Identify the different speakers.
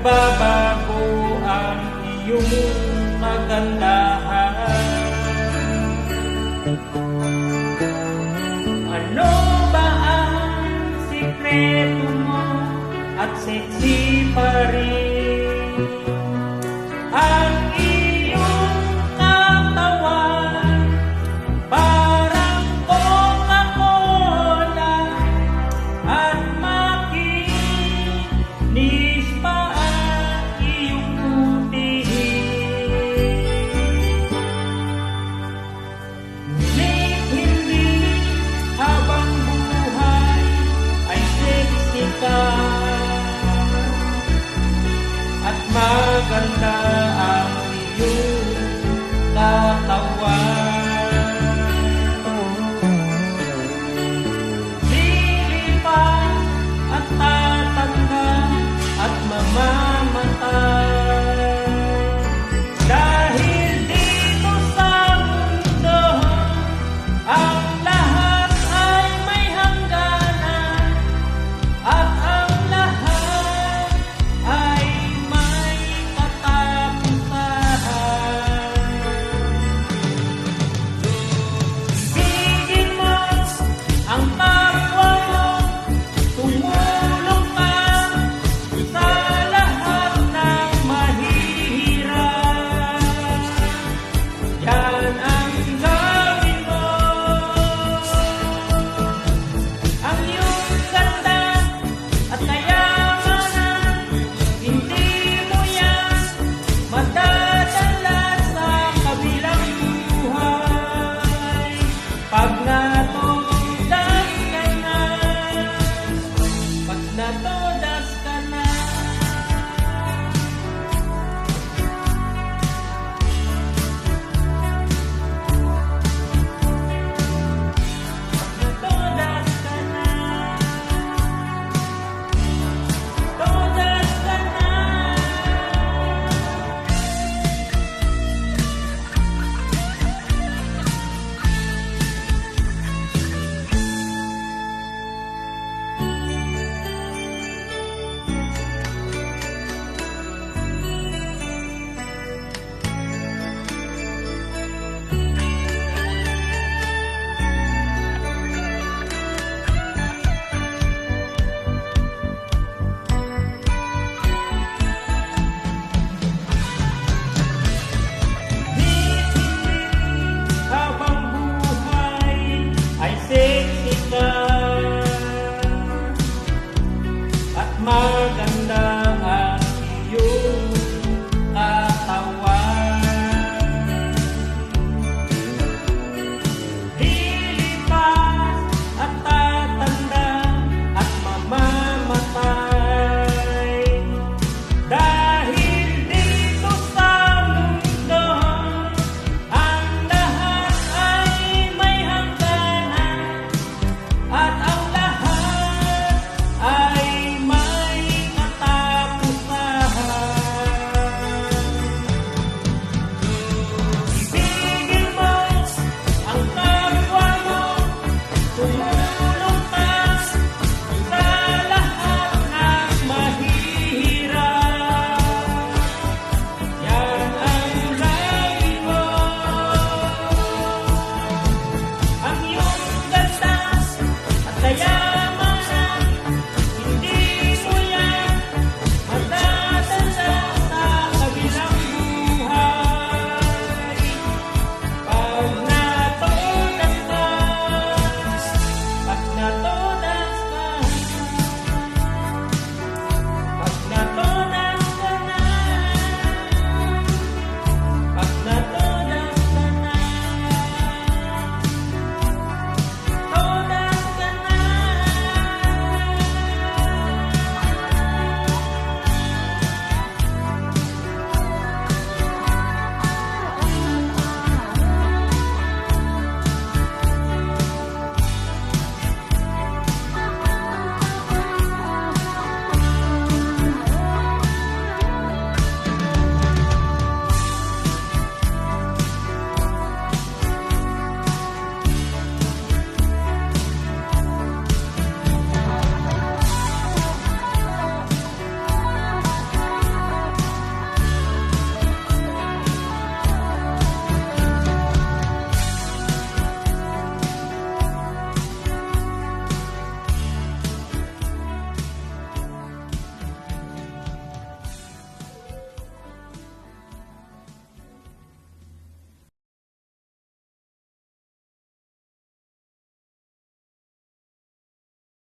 Speaker 1: nagbabago ang iyong kagandahan. Ano ba ang sikreto mo at seksi pa rin Santa at Maganda.